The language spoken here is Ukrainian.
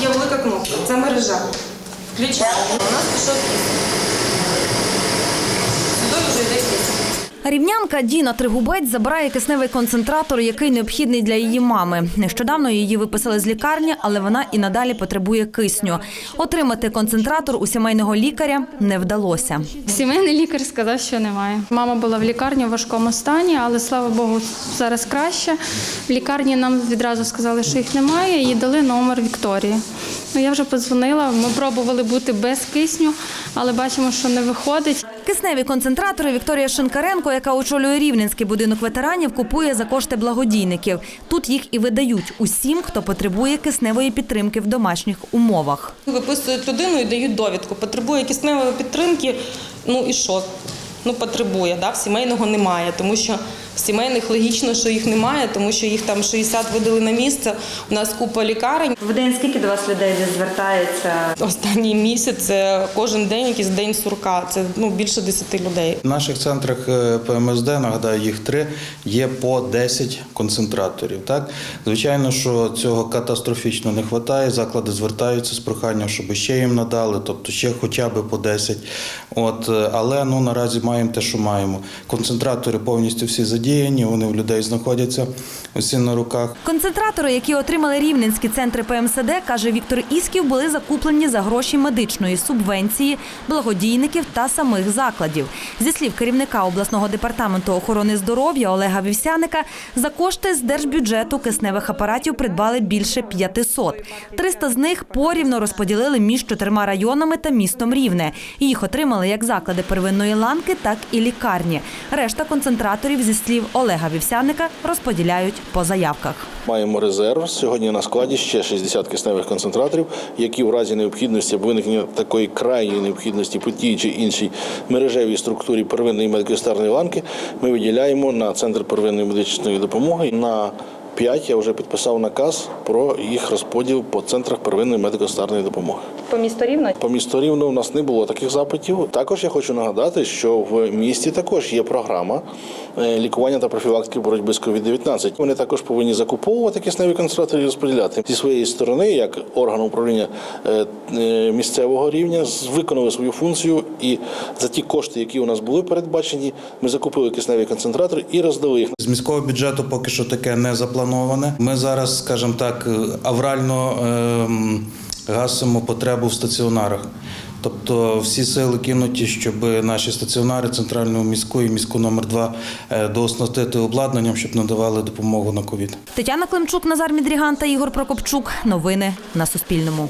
є велика кнопка, це мережа. Включаємо. У нас пішов Рівнянка Діна Тригубець забирає кисневий концентратор, який необхідний для її мами. Нещодавно її виписали з лікарні, але вона і надалі потребує кисню. Отримати концентратор у сімейного лікаря не вдалося. Сімейний лікар сказав, що немає. Мама була в лікарні в важкому стані, але слава Богу, зараз краще. В лікарні нам відразу сказали, що їх немає, і дали номер Вікторії. Ну я вже подзвонила. Ми пробували бути без кисню, але бачимо, що не виходить. Кисневі концентратори Вікторія Шинкаренко, яка очолює Рівненський будинок ветеранів, купує за кошти благодійників. Тут їх і видають усім, хто потребує кисневої підтримки в домашніх умовах. Виписують людину і дають довідку. Потребує кисневої підтримки. Ну і що? Ну, потребує, да? сімейного немає, тому що сімейних логічно, що їх немає, тому що їх там 60 видали на місце. У нас купа лікарень. В день скільки до вас людей звертається? Останній місяць це кожен день якийсь день сурка. Це ну більше 10 людей. В наших центрах е, ПМСД, нагадаю, їх три, є по 10 концентраторів. Так? Звичайно, що цього катастрофічно не вистачає. Заклади звертаються з проханням, щоб ще їм надали, тобто ще хоча б по 10. От, е, але ну, наразі маємо те, що маємо. Концентратори повністю всі задіяні, вони в людей знаходяться усі на руках. Концентратори, які отримали рівненські центри ПМСД, каже Віктор Ісків, були закуплені за гроші медичної субвенції, благодійників та самих закладів. Зі слів керівника обласного департаменту охорони здоров'я Олега Вівсяника, за кошти з держбюджету кисневих апаратів придбали більше 500. 300 з них порівно розподілили між чотирма районами та містом Рівне. Їх отримали як заклади первинної ланки, так і лікарні. Решта концентраторів, зі слів Олега Вівсяника, розподіляють по заявках. Маємо резерв. Сьогодні на складі ще 60 кисневих концентраторів, які в разі необхідності виникнення такої крайньої необхідності по тій чи іншій мережевій структурі первинної медико-санітарної ланки ми виділяємо на центр первинної медичної допомоги. На 5 я вже підписав наказ про їх розподіл по центрах первинної медико-санітарної допомоги. По місту Рівно По місту Рівно у нас не було таких запитів. Також я хочу нагадати, що в місті також є програма е, лікування та профілактики боротьби з COVID-19. Вони також повинні закуповувати кисневі концентратори і розподіляти зі своєї сторони, як орган управління е, е, місцевого рівня, виконали свою функцію. І за ті кошти, які у нас були передбачені, ми закупили кисневі концентратори і роздали їх. З міського бюджету поки що таке не заплановане. Ми зараз, скажімо так, е, аврально ем, гасимо потребу в стаціонарах. Тобто всі сили кинуті, щоб наші стаціонари центрального міську і міську номер 2 дооснастити обладнанням, щоб надавали допомогу на ковід. Тетяна Климчук, Назар Мідріган та Ігор Прокопчук. Новини на Суспільному.